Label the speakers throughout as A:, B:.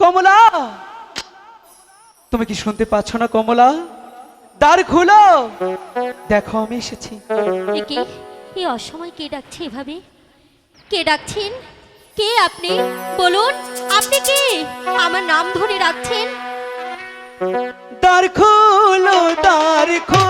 A: কমলা
B: তুমি
A: কি শুনতে পাচ্ছ না কমলা? দ্বার খুলো। দেখো আমি এসেছি।
B: কে? অসময় কে ডাকছে এভাবে? কে ডাকছেন? কে আপনি? বলুন আপনি কে? আমার নাম ধরে রাখছেন
A: দ্বার খুলো দ্বার খুলো।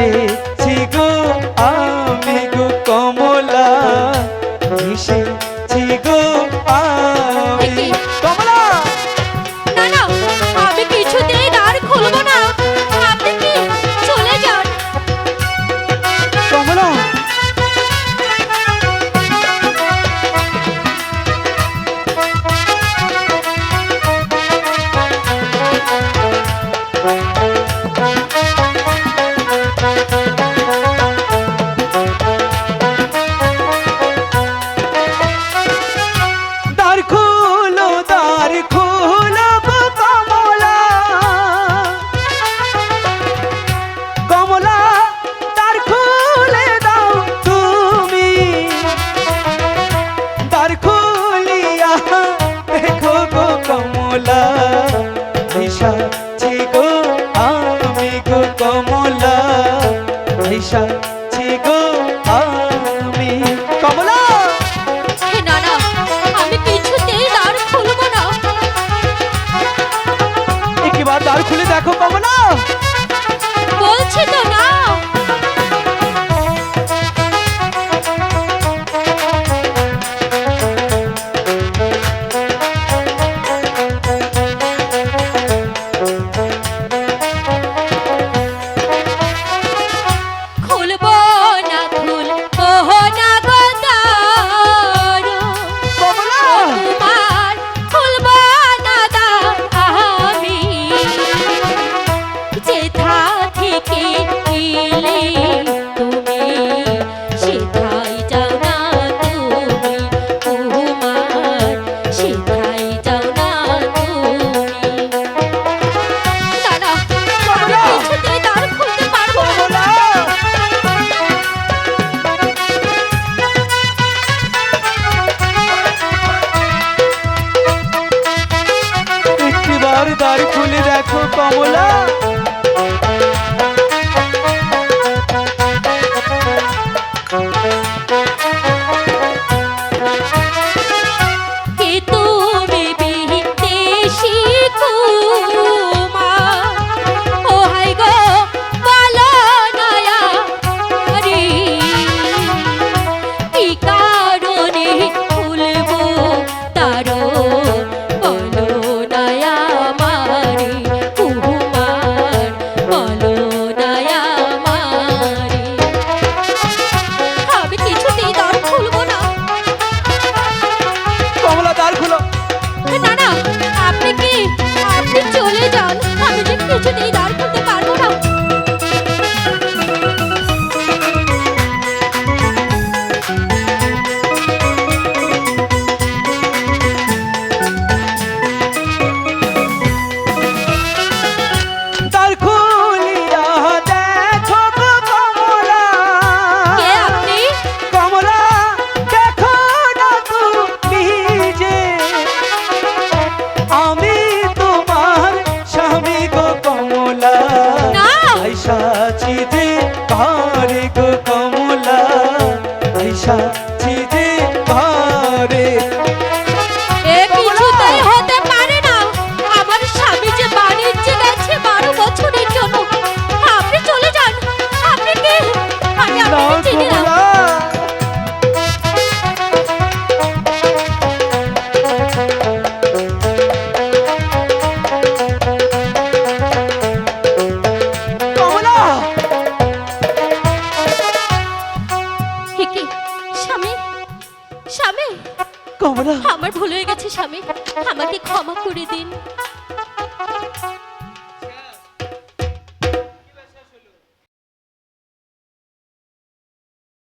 B: আছে বেলা দিশা
A: দর ফুল দেখো কমলা। 一只蝶。কমলা। আইসা চিদে ঘরে গো কমলা।
B: আমার ভুল হয়ে গেছে স্বামী। আমাকে ক্ষমা করে দিন।